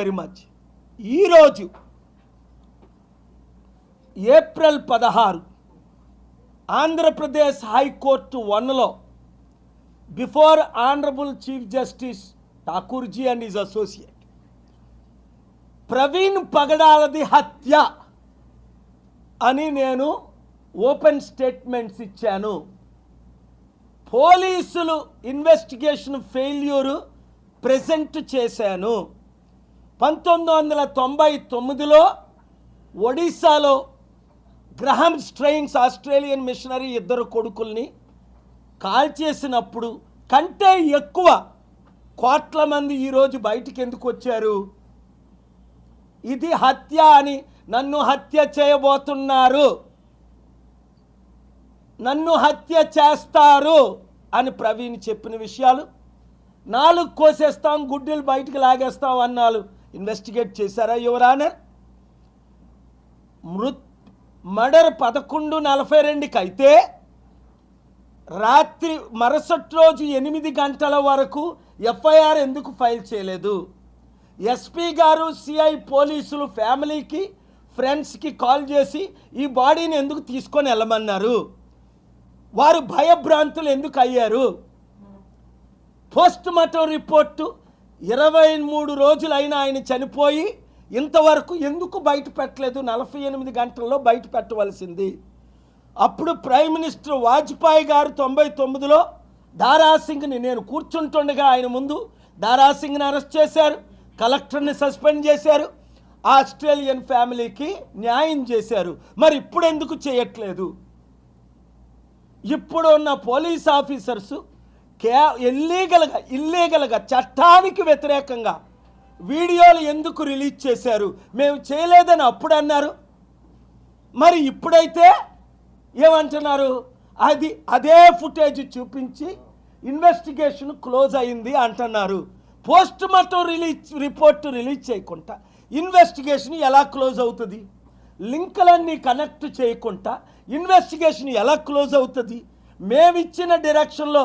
Very much ఈరోజు April పదహారు Andhra Pradesh high court వన్లో before honourable chief justice Thakurji and is associate Praveen పగడాలది హత్య అని నేను ఓపెన్ స్టేట్మెంట్స్ ఇచ్చాను. పోలీసులు ఇన్వెస్టిగేషన్ ఫెయిల్యూరు ప్రజెంట్ చేశాను. పంతొమ్మిది వందల తొంభై తొమ్మిదిలో ఒడిశాలో గ్రహం స్ట్రెయిన్స్ ఆస్ట్రేలియన్ మిషనరీ ఇద్దరు కొడుకుల్ని కాల్చేసినప్పుడు కంటే ఎక్కువ కోట్ల మంది ఈరోజు బయటికి ఎందుకు వచ్చారు? ఇది హత్య అని నన్ను హత్య చేయబోతున్నారు. నన్ను హత్య చేస్తారు అని ప్రవీణ్ చెప్పిన విషయాలు. నాలుగు కోసేస్తాం గుడ్డలు బయటికి లాగేస్తాం అన్నాళ్ళు ఇన్వెస్టిగేట్ చేశారా యువరానర్ మృత్ మర్డర్ పదకొండు నలభై రెండుకి అయితే రాత్రి మరుసటి రోజు ఎనిమిది గంటల వరకు ఎఫ్ఐఆర్ ఎందుకు ఫైల్ చేయలేదు? ఎస్పీ గారు సిఐ పోలీసులు ఫ్యామిలీకి ఫ్రెండ్స్కి కాల్ చేసి ఈ బాడీని ఎందుకు తీసుకొని వెళ్ళమన్నారు? వారు భయభ్రాంతులు ఎందుకు అయ్యారు? పోస్ట్ మార్టం రిపోర్టు ఇరవై మూడు రోజులైన ఆయన చనిపోయి ఇంతవరకు ఎందుకు బయట పెట్టలేదు? నలభై ఎనిమిది గంటల్లో బయట పెట్టవలసింది. అప్పుడు ప్రైమ్ మినిస్టర్ వాజ్పేయి గారు తొంభై తొమ్మిదిలో దారాసింగ్ని నేను కూర్చుంటుండగా ఆయన ముందు దారాసింగ్ని అరెస్ట్ చేశారు కలెక్టర్ని సస్పెండ్ చేశారు ఆస్ట్రేలియన్ ఫ్యామిలీకి న్యాయం చేశారు. మరి ఇప్పుడు ఎందుకు చేయట్లేదు? ఇప్పుడు ఉన్న పోలీస్ ఆఫీసర్సు కే ఇల్లీగల్గా ఇల్లీగల్గా చట్టానికి వ్యతిరేకంగా వీడియోలు ఎందుకు రిలీజ్ చేశారు? మేము చేయలేదని అప్పుడు అన్నారు. మరి ఇప్పుడైతే ఏమంటున్నారు? అది అదే ఫుటేజ్ చూపించి ఇన్వెస్టిగేషన్ క్లోజ్ అయింది అంటున్నారు. Post mortem release report release చేయకుండా ఇన్వెస్టిగేషన్ ఎలా క్లోజ్ అవుతుంది? లింకులన్నీ కనెక్ట్ చేయకుండా ఇన్వెస్టిగేషన్ ఎలా క్లోజ్ అవుతుంది? మేమిచ్చిన డైరెక్షన్లో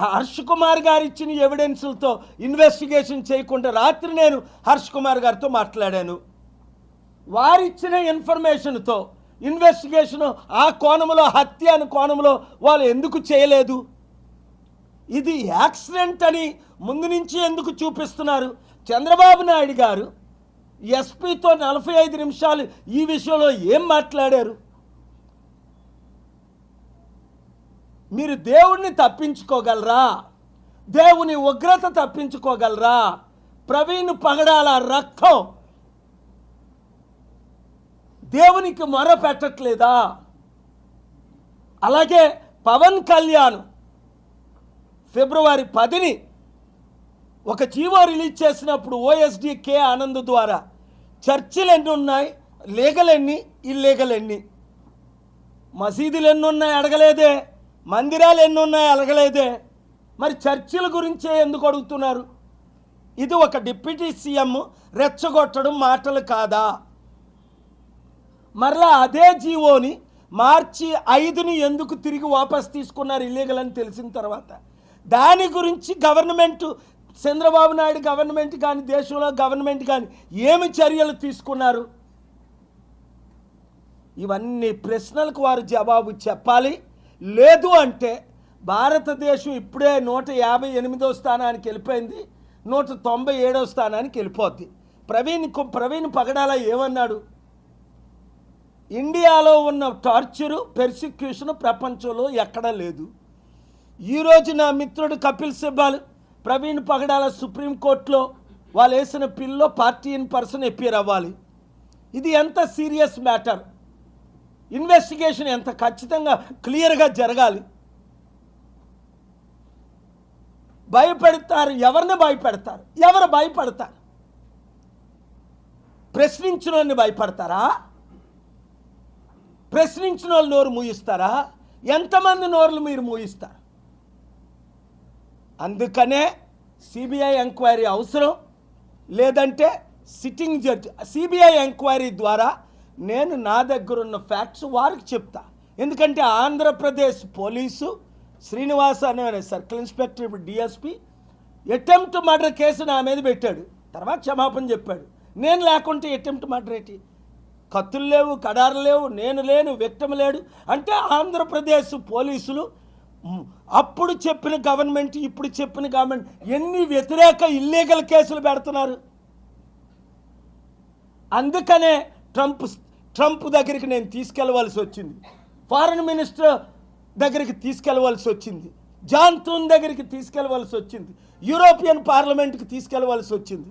హర్ష్ కుమార్ గారు ఇచ్చిన ఎవిడెన్సులతో ఇన్వెస్టిగేషన్ చేయకుండా రాత్రి నేను హర్ష్ కుమార్ గారితో మాట్లాడాను. వారిచ్చిన ఇన్ఫర్మేషన్తో ఇన్వెస్టిగేషన్ ఆ కోణంలో హత్య అని కోణంలో వాళ్ళు ఎందుకు చేయలేదు? ఇది యాక్సిడెంట్ అని ముందు నుంచి ఎందుకు చూపిస్తున్నారు? చంద్రబాబు నాయుడు గారు ఎస్పీతో నలభై ఐదు నిమిషాలు ఈ విషయంలో ఏం మాట్లాడారు? మీరు దేవుణ్ణి తప్పించుకోగలరా? దేవుని ఉగ్రత తప్పించుకోగలరా? ప్రవీణ్ పగడాల రక్తం దేవునికి మొర పెట్టట్లేదా? అలాగే పవన్ కళ్యాణ్ ఫిబ్రవరి పదిని ఒక జీవో రిలీజ్ చేసినప్పుడు ఓఎస్డి కే ఆనంద్ ద్వారా చర్చిలు ఎన్ని ఉన్నాయి? లీగల్ ఎన్ని? ఇల్లీగల్ ఎన్ని? మసీదులు ఎన్ని ఉన్నాయి? అడగలేదే. మందిరాలు ఎన్ని ఉన్నాయి అలగలేదే. మరి చర్చిల గురించే ఎందుకు అడుగుతున్నారు? ఇది ఒక డిప్యూటీ సీఎం రెచ్చగొట్టడం మాటలు కాదా? మరలా అదే జీవోని మార్చి ఐదుని ఎందుకు తిరిగి వాపస్ తీసుకున్నారు ఇల్లీగల్ అని తెలిసిన తర్వాత? దాని గురించి గవర్నమెంట్ చంద్రబాబు నాయుడు గవర్నమెంట్ కానీ దేశంలో గవర్నమెంట్ కానీ ఏమి చర్యలు తీసుకున్నారు? ఇవన్నీ ప్రశ్నలకు వారు జవాబు చెప్పాలి. లేదు అంటే భారతదేశం ఇప్పుడే నూట యాభై ఎనిమిదో స్థానానికి వెళ్ళిపోయింది నూట తొంభై ఏడో స్థానానికి వెళ్ళిపోద్ది. ప్రవీణ్ కు- ప్రవీణ్ పగడాల ఏమన్నాడు? ఇండియాలో ఉన్న టార్చరు పెర్సిక్యూషన్ ప్రపంచంలో ఎక్కడా లేదు. ఈరోజు నా మిత్రుడు కపిల్ సిబ్బాల్ ప్రవీణ్ పగడాల సుప్రీంకోర్టులో వాళ్ళు వేసిన పిల్లో పార్టీ ఇన్ పర్సన్ ఎప్పీర్ అవ్వాలి. ఇది ఎంత సీరియస్ మ్యాటర్? ఇన్వెస్టిగేషన్ ఎంత ఖచ్చితంగా క్లియర్గా జరగాలి. భయపెడతారు ఎవరిని భయపెడతారు? ఎవరు భయపడతారు? ప్రశ్నించిన వాళ్ళని భయపడతారా? ప్రశ్నించిన వాళ్ళు నోరు మూయిస్తారా? ఎంతమంది నోర్లు మీరు మూయిస్తారు? అందుకనే సిబిఐ ఎంక్వైరీ అవసరం. లేదంటే సిట్టింగ్ జడ్జ్ సిబిఐ ఎంక్వైరీ ద్వారా నేను నా దగ్గర ఉన్న ఫ్యాక్ట్స్ వారికి చెప్తా. ఎందుకంటే ఆంధ్రప్రదేశ్ పోలీసు శ్రీనివాస్ అనే సర్కిల్ ఇన్స్పెక్టర్ ఇప్పుడు డిఎస్పి అటెంప్ట్ మర్డర్ కేసు నా మీద పెట్టాడు. తర్వాత క్షమాపణ చెప్పాడు. నేను లేకుంటే అటెంప్ట్ మర్డరేటి కత్తులు లేవు కడారు లేవు నేను లేను వ్యక్తం లేడు. అంటే ఆంధ్రప్రదేశ్ పోలీసులు అప్పుడు చెప్పిన గవర్నమెంట్ ఇప్పుడు చెప్పిన గవర్నమెంట్ ఎన్ని వ్యతిరేక ఇల్లీగల్ కేసులు పెడుతున్నారు? అందుకనే ట్రంప్ ట్రంప్ దగ్గరికి నేను తీసుకెళ్ళవలసి వచ్చింది. ఫారెన్ మినిస్టర్ దగ్గరికి తీసుకెళ్ళవలసి వచ్చింది. జాన్ త్రూన్ దగ్గరికి తీసుకెళ్ళవలసి వచ్చింది. యూరోపియన్ పార్లమెంట్కి తీసుకెళ్ళవలసి వచ్చింది.